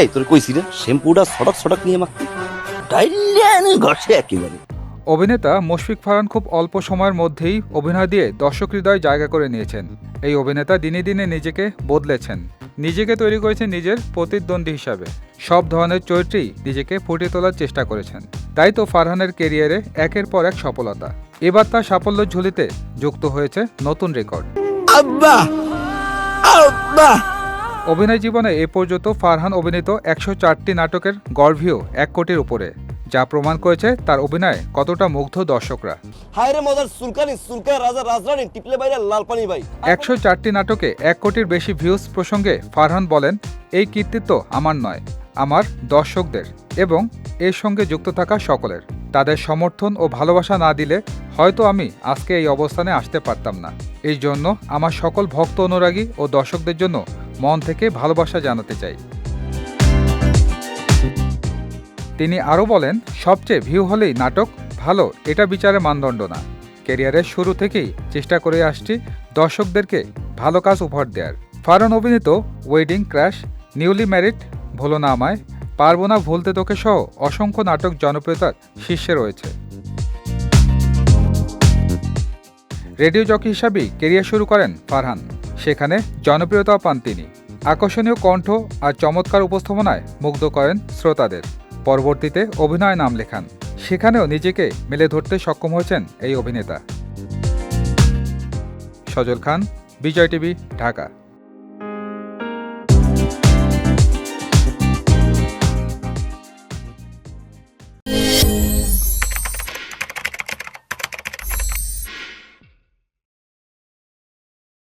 এই তোর কইছি রে শ্যাম্পুটা সড়ক সড়ক নিয়ে মাখতে ঘষে একেবারে। অভিনেতা মুশফিক ফারহান খুব অল্প সময়ের মধ্যেই অভিনয় দিয়ে দর্শক হৃদয় জায়গা করে নিয়েছেন। এই অভিনেতা দিনে দিনে নিজেকে বদলেছেন। নিজেকে তৈরি করেছেন নিজের প্রতিদ্বন্দ্বী হিসাবে। সব ধরনের চরিত্রেই নিজেকে ফুটিয়ে তোলার চেষ্টা করেছেন। তাই তো ফারহানের কেরিয়ারে একের পর এক সফলতা। এবার তার সাফল্যের ঝুলিতে যুক্ত হয়েছে নতুন রেকর্ড। আব্বা! আব্বা! অভিনয় জীবনে এ পর্যন্ত ফারহান অভিনীত একশো চারটি নাটকের গর্ভীয় এক কোটির উপরে যা প্রমাণ করেছে তার অভিনয়ে কতটা মুগ্ধ দর্শকরা। হায় রে মজার সুলকানি সুলকান রাজা রাজরানী টিপলে বাইরে লাল পানি ভাই। একশো চারটি নাটকে এক কোটির বেশি ভিউজ প্রসঙ্গে ফারহান বলেন এই কৃতিত্ব আমার নয় আমার দর্শকদের এবং এর সঙ্গে যুক্ত থাকা সকলের। তাদের সমর্থন ও ভালোবাসা না দিলে হয়তো আমি আজকে এই অবস্থানে আসতে পারতাম না। এই জন্য আমার সকল ভক্ত অনুরাগী ও দর্শকদের জন্য মন থেকে ভালোবাসা জানাতে চাই। তিনি আরও বলেন, সবচেয়ে ভিউ হলেই নাটক ভালো, এটা বিচারের মানদণ্ড না। ক্যারিয়ারের শুরু থেকেই চেষ্টা করে আসছি দর্শকদেরকে ভালো কাজ উপহার দেওয়ার ফারন অভিনীত ওয়েডিং ক্র্যাশ নিউলি ম্যারিড ভুলো না আমায়, পারব না ভুলতে তোকে সহ অসংখ্য নাটক জনপ্রিয়তার শীর্ষে রয়েছে। রেডিও জকি হিসাবেই কেরিয়ার শুরু করেন ফারহান। সেখানে জনপ্রিয়তাও পান তিনি। আকর্ষণীয় কণ্ঠ আর চমৎকার উপস্থাপনায় মুগ্ধ করেন শ্রোতাদের। পরবর্তীতে অভিনয় নাম লেখান। সেখানেও নিজেকে মেলে ধরতে সক্ষম হয়েছেন এই অভিনেতা। সজল খান, বিজয় টিভি, ঢাকা।